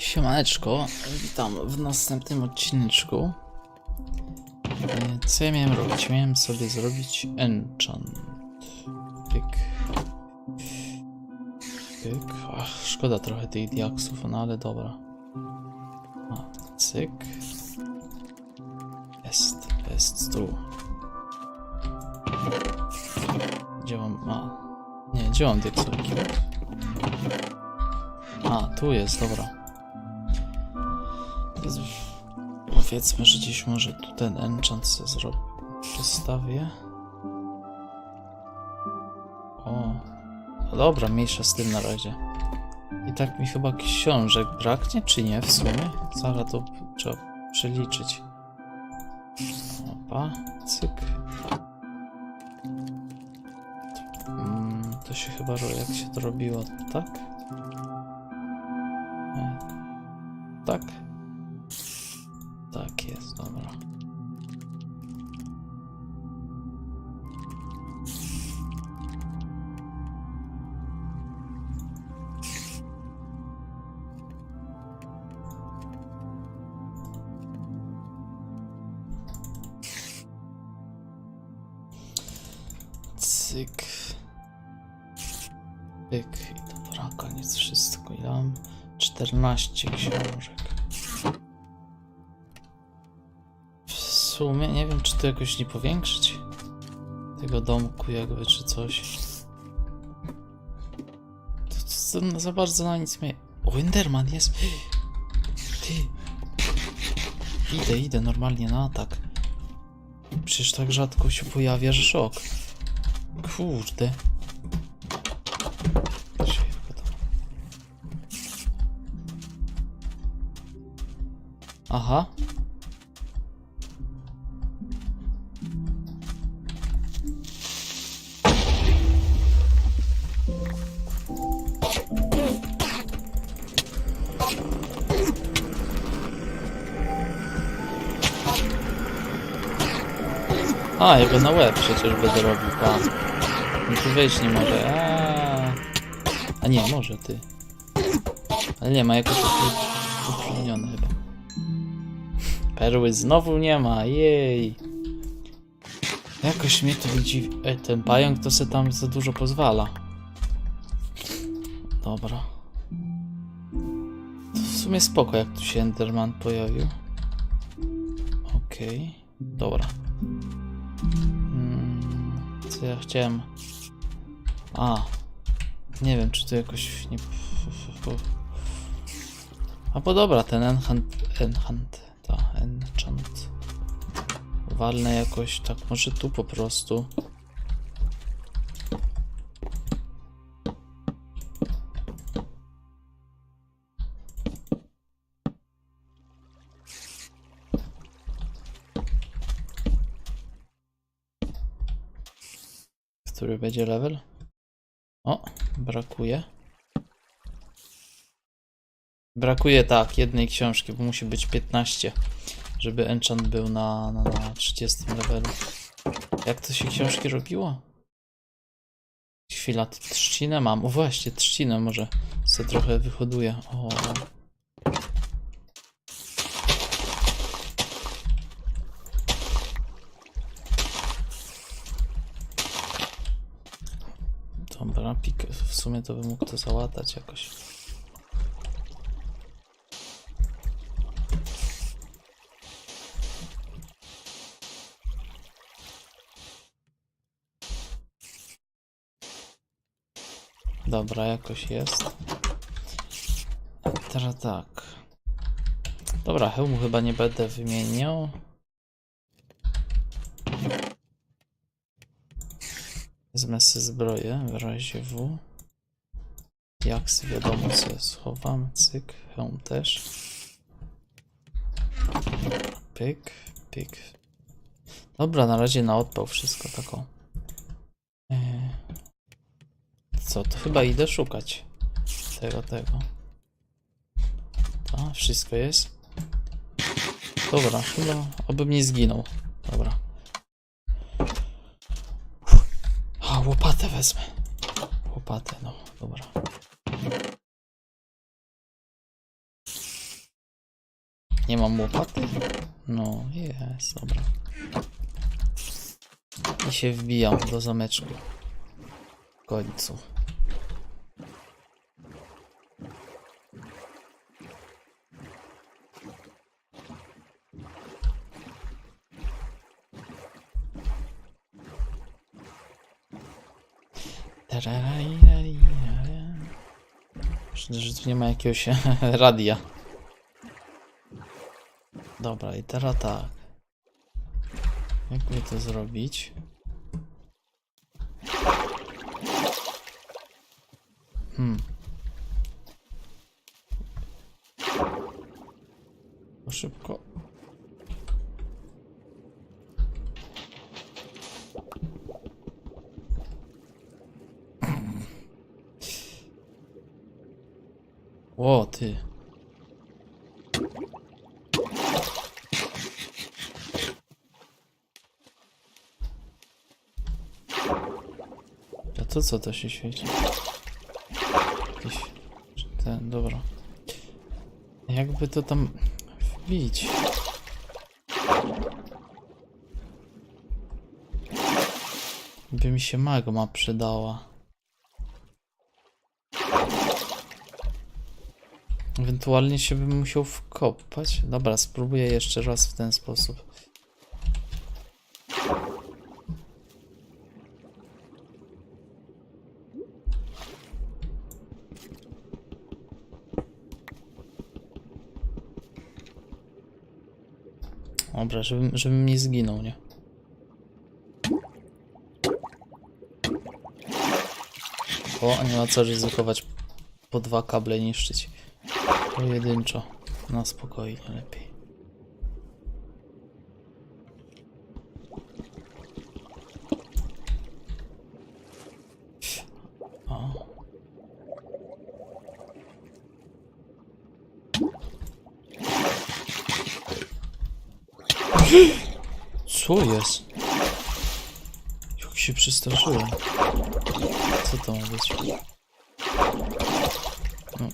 Siemaneczko, witam w następnym odcineczku. E, Co ja miałem robić? Miałem sobie zrobić enchant. Pyk. Pyk. Ach, szkoda trochę tych diaksów, no ale dobra. A, cyk. Jest, jest tu. Gdzie mam? A. Nie, gdzie mam diaksowki? A, tu jest, dobra. Powiedzmy, że gdzieś może tu ten enchant se zrobię. Przestawię. O. No dobra, mniejsza z tym na razie. I tak mi chyba książek braknie, czy nie w sumie? Zaraz to trzeba przeliczyć. Opa, cyk. Mm, to się chyba, jak się to robiło, Tak. Tak Pyk. I dobra, koniec wszystko. Ile mam? 14 książek. W sumie nie wiem, czy to jakoś nie powiększyć tego domku, jakby, czy coś. To, to, to za bardzo na nic mnie. O, Enderman jest. Ty. Idę, idę normalnie na atak. Przecież tak rzadko się pojawia, szok. Kurde. Aha. A, ja go na łeb przecież będę robił, pa. No tu wejść nie może. A, A nie, może ty. Ale nie ma jakoś utrudnione. Perły znowu nie ma, jej. Jakoś mnie to widzi. Ej, ten pająk to se tam za dużo pozwala. Dobra. To w sumie spoko, jak tu się Enderman pojawił. Okej. Dobra. Mm, co ja chciałem? A. Nie wiem, czy to jakoś nie... A bo dobra, ten. Enchant... Enchant... Walnę jakoś tak, może tu po prostu. Który będzie level? O, brakuje. Brakuje tak, jednej książki, bo musi być 15, żeby enchant był na, na, na 30 levelu. Jak to się książki robiło? Chwila, trzcinę mam. O właśnie, trzcinę może sobie trochę wyhoduję. O. Dobra, pik, w sumie to bym mógł to załatać jakoś. Dobra, jakoś jest. Teraz tak. Dobra, hełmu chyba nie będę wymieniał. Wezmę sobie zbroję w razie W. Jaksy wiadomo sobie schowam. Cyk, hełm też. Pyk, pyk. Dobra, na razie na odpał wszystko taką. Co, to chyba idę szukać tego, tego. To, wszystko jest. Dobra, chyba obym nie zginął. Dobra. A, łopatę wezmę. Łopatę, no, dobra. Nie mam łopaty? No, jest, dobra. I się wbijam do zameczku. W końcu. Szkoda, że tu nie ma jakiegoś radia. Dobra, i teraz tak. Jakby to zrobić? Hmm. Szybko. O, ty. A to co to się świeci? Jakiś... Ten, dobra. Jakby to tam wbić? By mi się magma przydała. Ewentualnie się bym musiał wkopać. Dobra, spróbuję jeszcze raz w ten sposób. Dobra, żebym, żebym nie zginął, nie? O, nie ma co ryzykować po dwa kable niszczyć. Pojedynczo. Na spokojnie lepiej. Co jest? Jak się przestraszyłem. Co to ma być? No.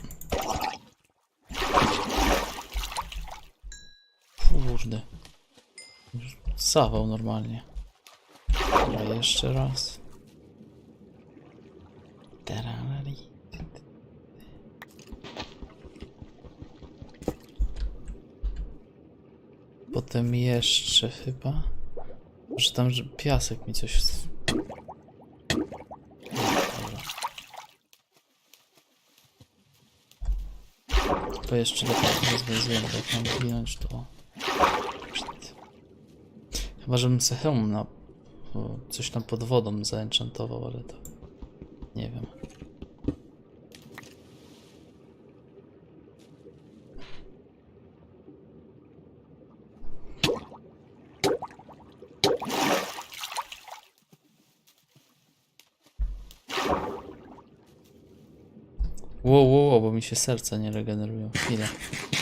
Kurde. Zawał normalnie. Dobra, jeszcze raz. Potem jeszcze chyba. Że tam że piasek mi coś. Dobra. To jeszcze lepiej rozwiązuję, bo jak mam zginąć to... Chyba, żebym se hełm na... coś tam pod wodą zaenchantował, ale to... Nie wiem. Wow, wow, wow, bo mi się serca nie regenerują. Chwilę.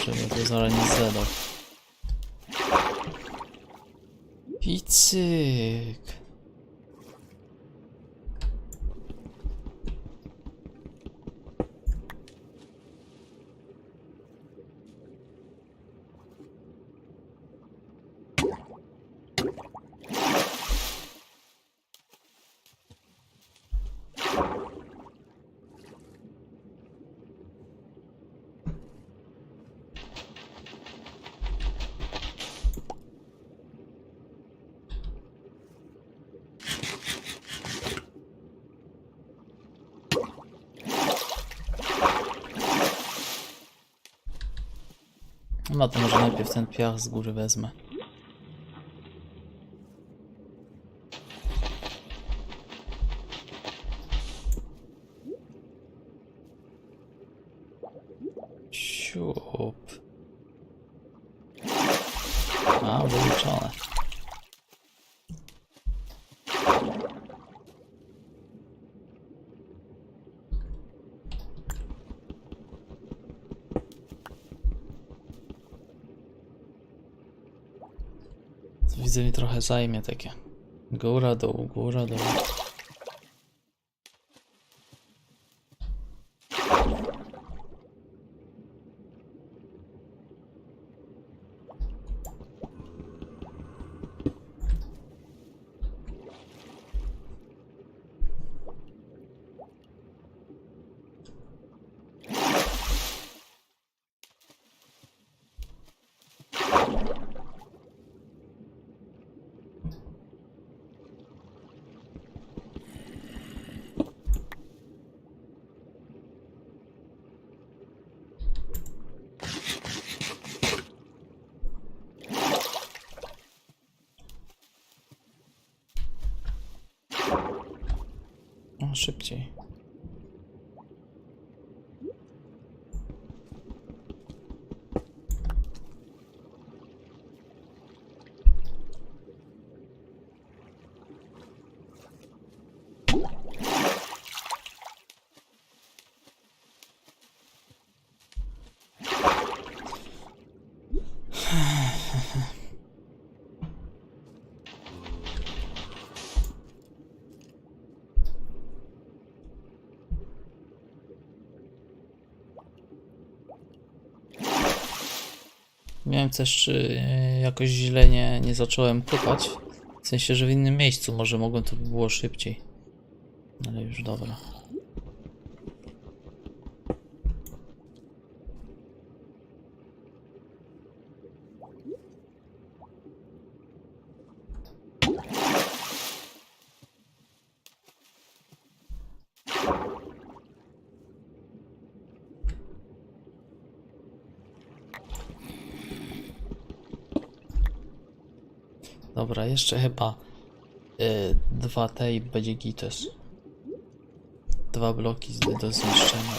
Żeby to zaraz nie zjadał. I cyk. No to może najpierw ten piach z góry wezmę. Siup. A, wyliczone. To Widzę mi trochę zajmie takie. Góra, dół, góra, dół. Szybciej. Miałem też czy jakoś źle nie, nie zacząłem kopać. W sensie, że w innym miejscu może mogłem to by było szybciej. Ale już dobra. Dobra, jeszcze chyba y, dwa te i będzie gites. Dwa bloki do zniszczenia.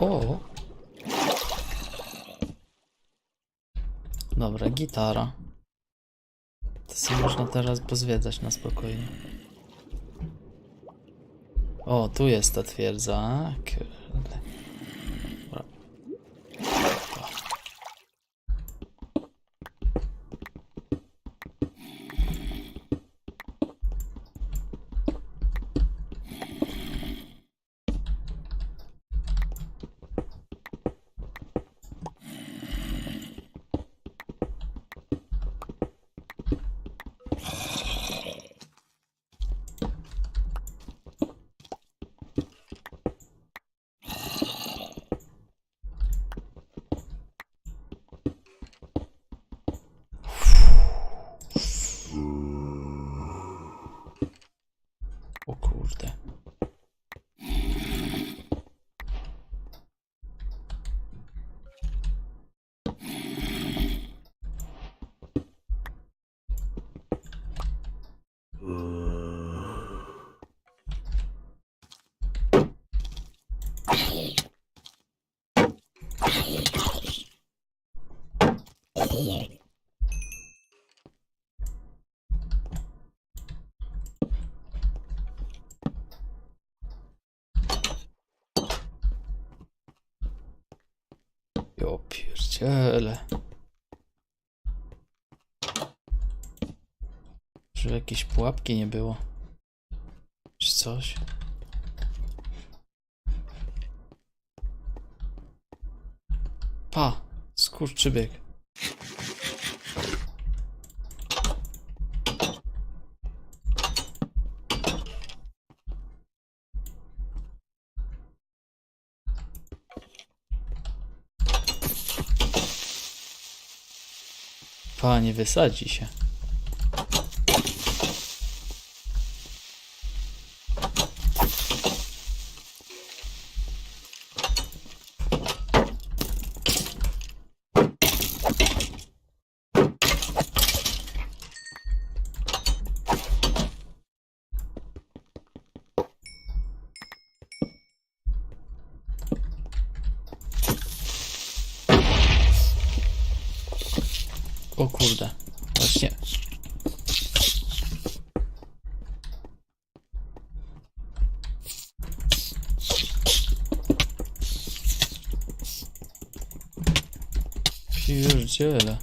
O! Dobra, gitara. To sobie można teraz pozwiedzać na spokojnie. O, tu jest ta twierdza. Kurde. Dobra. O. O kurde. Jo pierdziele. Żeby jakieś pułapki nie było. Czy coś? Pa! Skurczybyk. Panie, wysadzi się. O kurde. Właśnie. Pierdziele.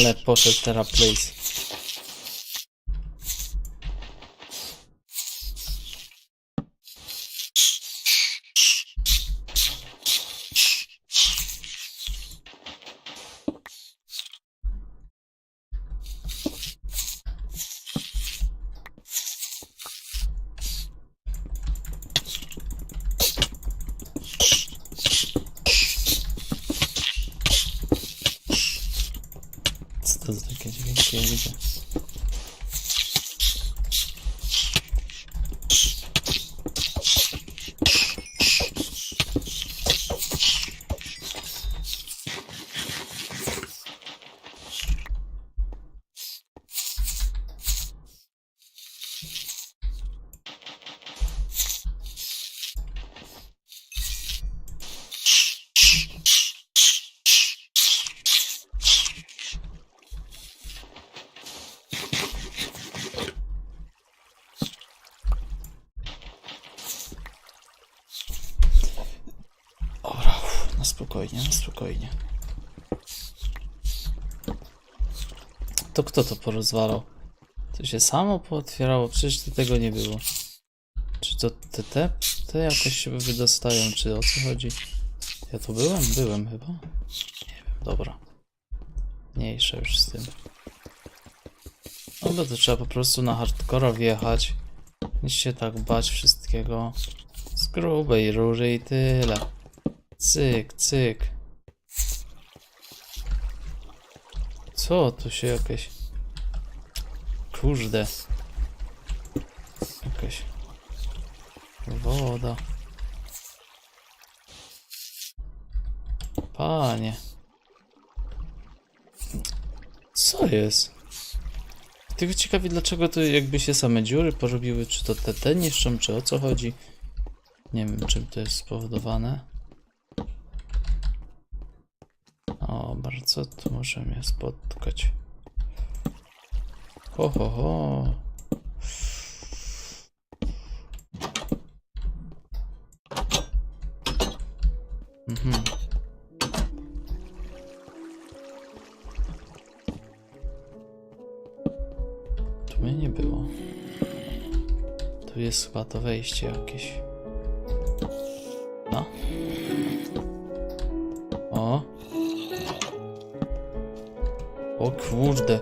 Ale poszedł teraz place. 捡一捡 spokojnie, na spokojnie. To kto to porozwalał? To się samo pootwierało, przecież to tego nie było. Czy to te, te, te jakoś się wydostają, czy o co chodzi? Ja tu byłem? Byłem chyba? Nie wiem, dobra. Mniejsza już z tym. No bo to trzeba po prostu na hardcora wjechać. Nie się tak bać wszystkiego. Z grubej rury i tyle. Cyk, cyk. Co tu się jakieś... Kurde. Jakaś... Woda. Panie. Co jest? Tylko ciekawi dlaczego to jakby się same dziury porobiły, czy to te, te niszczą, czy o co chodzi. Nie wiem czym to jest spowodowane. O, bardzo tu może mnie spotkać. Ho, ho, ho. Mhm. Tu mnie nie było. Tu jest chyba to wejście jakieś. Kurde.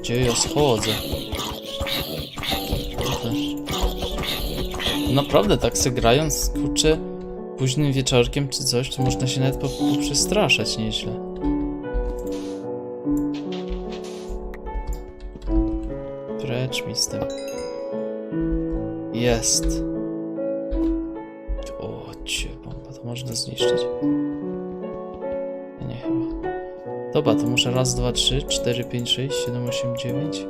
Gdzie ja schodzę? Naprawdę tak se grając, kurczę, późnym wieczorkiem czy coś, to można się nawet po- poprzestraszać nieźle. Precz mi z tym. Jest. Dobra, to muszę raz, dwa, trzy, cztery, pięć, sześć, siedem, osiem, dziewięć.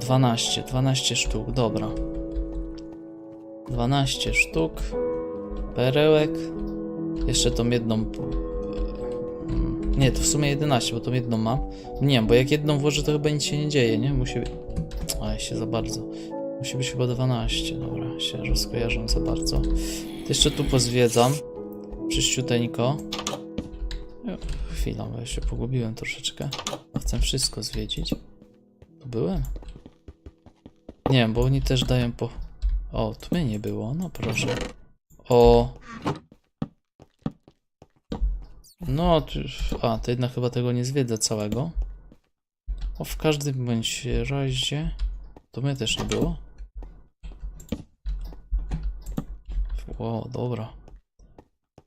Dwanaście, dwanaście sztuk, dobra. Dwanaście sztuk. Perełek. Jeszcze tą jedną. mm, Nie, to w sumie 11, bo tą jedną mam. Nie, bo jak jedną włożę, to chyba nic się nie dzieje, nie? Musi być. Oj, się za bardzo. Musi być chyba 12. Dobra, się rozkojarzam za bardzo. To jeszcze tu pozwiedzam. Czyściuteńko. Jo, Chwila, bo ja się pogubiłem troszeczkę. Chcę wszystko zwiedzić. Tu byłem? Nie wiem, bo oni też dają po... O, tu mnie nie było, no proszę. O. No, tu. A, to jednak chyba tego nie zwiedzę całego. O, w każdym bądź razie... To mnie też nie było. O, dobra.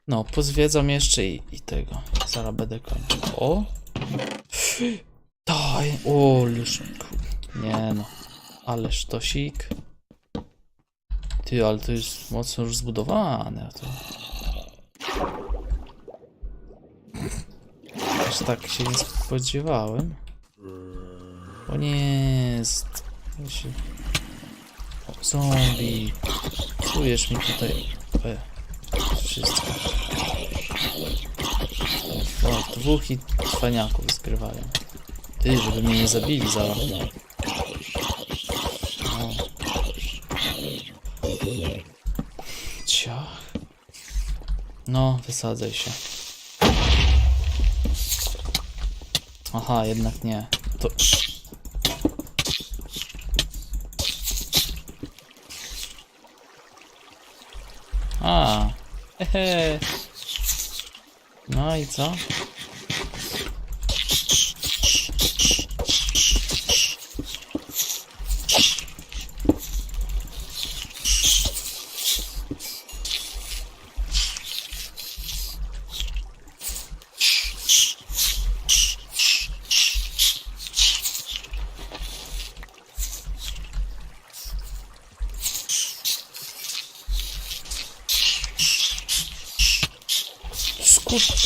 No, pozwiedzam jeszcze i, i tego. Zaraz będę kończył. O! Daj! O, już... Nie no. Ale sztosik. Ty, ale to jest mocno już zbudowane. To... Aż tak się nie spodziewałem. O nie jest. O, zombie. Czujesz mi tutaj. E, wszystko. Dwóch i cwaniaków zgrywają. Ty, żeby mnie nie zabili zaraz. O. Ciach. No, wysadzaj się. Aha, jednak nie. To... A, hehe. No i co?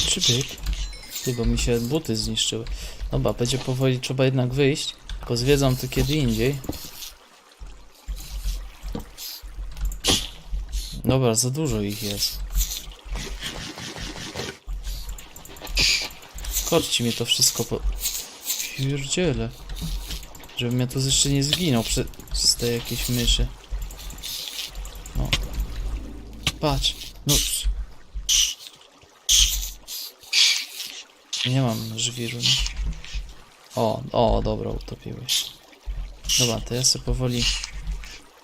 Kurczę, byk. Ty, bo mi się buty zniszczyły. Dobra, będzie powoli trzeba jednak wyjść. Pozwiedzam to kiedy indziej. Dobra, za dużo ich jest. Korci mnie to wszystko po... Pierdziele. Żebym ja tu jeszcze nie zginął prze... przez te jakieś myszy. No. Patrz. No. Nie mam żwiru. O, o, dobra, utopiłeś. Dobra, to ja sobie powoli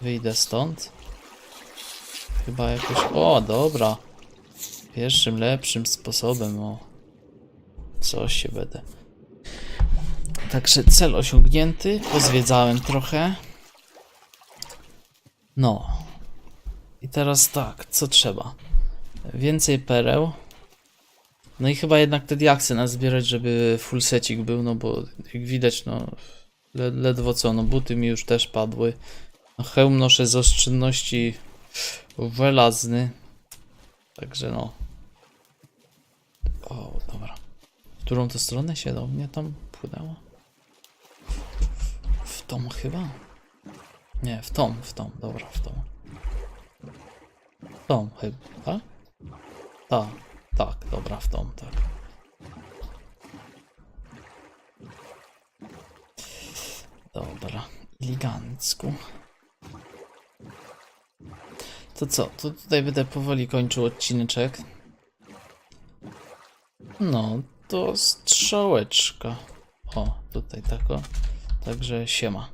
wyjdę stąd. Chyba jakoś... O, dobra. Pierwszym, lepszym sposobem, o. Coś się będę. Także cel osiągnięty. Pozwiedzałem trochę. No. I teraz tak, co trzeba? Więcej pereł. No i chyba jednak te diaksy nazbierać, żeby full secik był, no bo jak widać, no le ledwo co, no buty mi już też padły. No, hełm noszę z oszczędności żelazny. Także no. O, dobra. W którą to stronę się do mnie tam płynęło? W tą chyba? Nie, w tą, w tą, dobra, w tą. W tą chyba? Tak, tak, dobra, w tą, tak. Dobra, elegancku. To co, to tutaj będę powoli kończył odcineczek. No, to strzałeczka. O, tutaj tako. Także siema.